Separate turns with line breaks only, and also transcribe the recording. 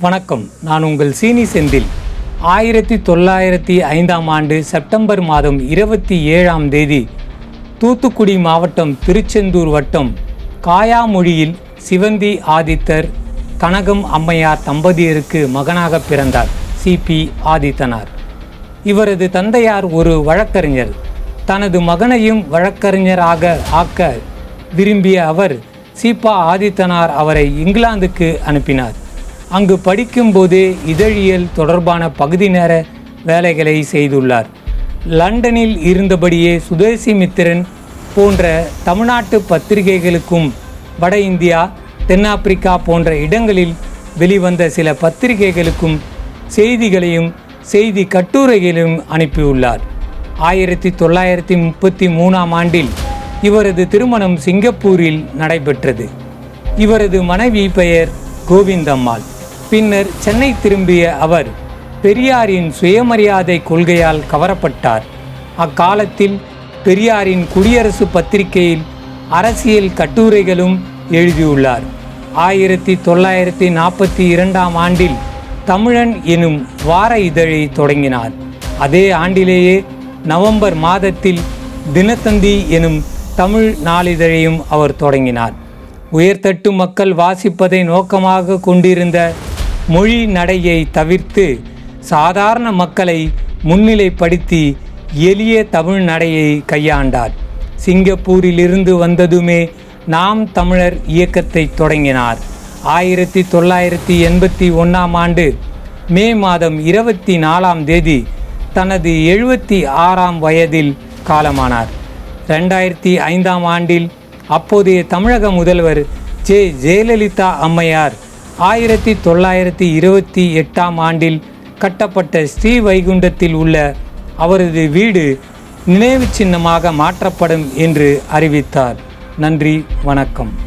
வணக்கம். நான் உங்கள் சீனி செந்தில். ஆயிரத்தி தொள்ளாயிரத்தி ஐந்தாம் ஆண்டு செப்டம்பர் மாதம் இருபத்தி ஏழாம் தேதி தூத்துக்குடி மாவட்டம் திருச்செந்தூர் வட்டம் காயாமொழியில் சிவந்தி ஆதித்தர் கனகம் அம்மையார் தம்பதியருக்கு மகனாக பிறந்தார் சிபி ஆதித்தனார். இவரது தந்தையார் ஒரு வழக்கறிஞர். தனது மகனையும் வழக்கறிஞராக ஆக்க விரும்பிய அவர் சீபா ஆதித்தனார் அவரை இங்கிலாந்துக்கு அனுப்பினார். அங்கு படிக்கும்போதே இதழியல் தொடர்பான பகுதி நேர வேலைகளை செய்துள்ளார். லண்டனில் இருந்தபடியே சுதேசி மித்திரன் போன்ற தமிழ்நாட்டு பத்திரிகைகளுக்கும் வட இந்தியா தென்னாப்பிரிக்கா போன்ற இடங்களில் வெளிவந்த சில பத்திரிகைகளுக்கும் செய்திகளையும் செய்தி கட்டுரைகளையும் அனுப்பியுள்ளார். ஆயிரத்தி தொள்ளாயிரத்தி முப்பத்தி மூணாம் ஆண்டில் இவரது திருமணம் சிங்கப்பூரில் நடைபெற்றது. இவரது மனைவி பெயர் கோவிந்தம்மாள். பின்னர் சென்னை திரும்பிய அவர் பெரியாரின் சுயமரியாதை கொள்கையால் கவரப்பட்டார். அக்காலத்தில் பெரியாரின் குடியரசு பத்திரிகையில் அரசியல் கட்டுரைகளும் எழுதியுள்ளார். ஆயிரத்தி தொள்ளாயிரத்தி நாற்பத்தி இரண்டாம் ஆண்டில் தமிழன் எனும் வார இதழை தொடங்கினார். அதே ஆண்டிலேயே நவம்பர் மாதத்தில் தினத்தந்தி எனும் தமிழ் நாளிதழையும் அவர் தொடங்கினார். உயர்தட்டு மக்கள் வாசிப்பதை நோக்கமாக கொண்டிருந்த மொழி நடையை தவிர்த்து சாதாரண மக்களை முன்னிலைப்படுத்தி எளிய தமிழ் நடையை கையாண்டார். சிங்கப்பூரிலிருந்து வந்ததுமே நாம் தமிழர் இயக்கத்தை தொடங்கினார். ஆயிரத்தி தொள்ளாயிரத்தி எண்பத்தி ஒன்றாம் ஆண்டு மே மாதம் இருபத்தி நாலாம் தேதி தனது எழுபத்தி ஆறாம் வயதில் காலமானார். ரெண்டாயிரத்தி ஐந்தாம் ஆண்டில் அப்போதைய தமிழக முதல்வர் ஜே ஜெயலலிதா அம்மையார் ஆயிரத்தி தொள்ளாயிரத்தி இருபத்தி எட்டாம் ஆண்டில் கட்டப்பட்ட ஸ்ரீவைகுண்டத்தில் உள்ள அவரது வீடு நினைவு சின்னமாக மாற்றப்படும் என்று அறிவித்தார். நன்றி வணக்கம்.